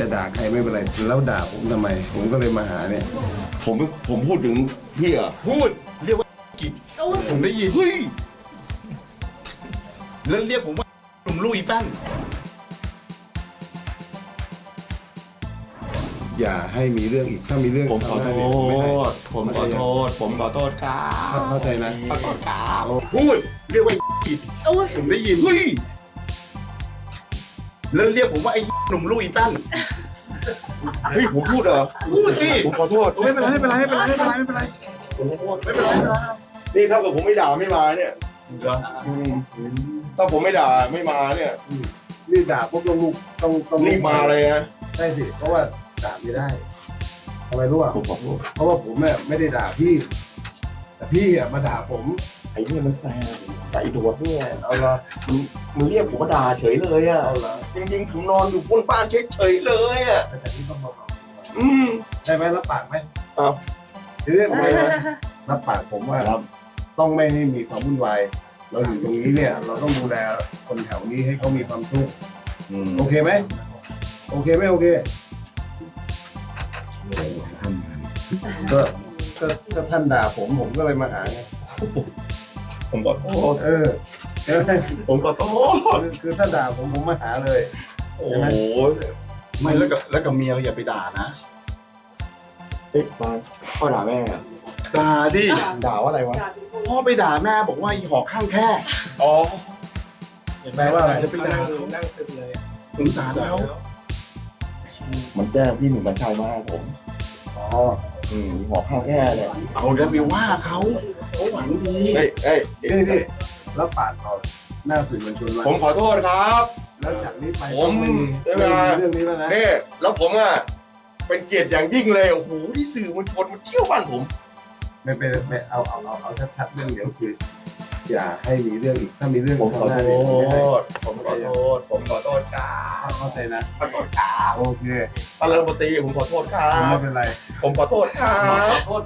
จะด่าใครไม่เป็นไรแล้วด่าผมทำไม ผมก็เลยมาหาเนี่ย ผมผมพูดถึงพี่เหรอะพูดเรียกว่ากิจผมได้ยินเฮ้ยแล้วเรียกผมว่าหนุ่มลุยแป้นอย่าให้มีเรื่องอีกถ้ามีเรื่องผมขอโททำได้เนี่ยผมไม่ให้ษผมขอโทษ ผมขอโทษครับเข้าใจนะ ขอโทษครับพูดเรียกว่ากิจผมได้ยินเฮ้ย แล้วเรียกผมว่าไอ้หนุ่มลุยแป้นเฮ้ยผมพูดเหรอพูดสิผมขอโทษไม่เป็นไรไม่เป็นไรไม่เป็นไรไม่เป็นไรไม่เป็นไรผมขอโทษไม่เป็นไรไม่เป็นไรนี่เท่ากับผมไม่ด่าไม่มาเนี่ยเหรอถ้าผมไม่ด่าไม่มาเนี่ยนี่ด่าพวกต้องลูกต้องต้องรีบมาเลยนะใช่สิเพราะว่าด่าไม่ได้ทำไมรู้อะผมขอโทษเพราะว่าผมเนี่ยไม่ได้ด่าพี่ แต่พี่อะมาด่าผมไอ้เนี่ยมันแซงแต่ไอ้ดวดเนี่ยเอาละมันมันเรียกผมมาด่าเฉยเลยอะเอาละจริงๆผมนอนอยู่บนบ้านเฉยๆเลยอะแต่พี่ต้องเบาๆอืมใช่ไหมรับปากไหมเอาทีนี้ทำไมนะรับปากผมว่าครับ ต้องไม่ให้มีความวุ่นวายเราอยู่ตรงนี้เนี่ย เราต้องดูแลคนแถวนี้ให้เขามีความสุขอืมโอเคไหมโอเคไหมโอเคก็ก็ก็ท่านด่าผมผมก็เลยมาหาไง ผมขอโทษเออใช่ไหมผมขอโทษคือคือถ้าด่าผมผมมาหาเลย โอ้โหไม่แล้วกับแล้วกับเมียอย่าไปด่านะเฮ้ยมาพ่อด่าแม่อะด่าดิด่าว่าอะไรวะ พ่อไปด่าแม่บอกว่าอีหอกข้างแค่อ๋อ แปลว่าอะไร จะไปด่านั่งซึมเลยสงสารแล้วมันแจ้งพี่หนุ่มกัญชัยมาให้ผมอ๋ออืมหมอข้างแค่เนี่ยเอาแล้วไปว่าเขา เขาหวังดีเฮ้ยเฮ้ยนี่นี่แล้วปาดต่อหน้าสื่อมวลชนว่าผมขอโทษครับ แล้วจากนี้ไปผมต้องไม่มีได้ไม่เวลามีเรื่องนี้แล้วนะนี่แล้วผมอะเป็นเกียรติอย่างยิ่งเลยโอ้โหที่สื่อมวลชนมาเที่ยวบ้านผม ไม่เป็นไม่เอาเอาเอาเอาชัดๆเรื่องเดียวคืออย่าให้มีเรื่องอีกถ้ามีเรื่องผมขอทำได้โทเนี่ยผมไม่ให้ษผมขอโทษ ผมขอโทษครับเข้าใจนะขอโทษครับโอเคท่านรัฐมนตรีผมขอโทษครัไม่บเป็นไร ผมขอโทษครับโทษ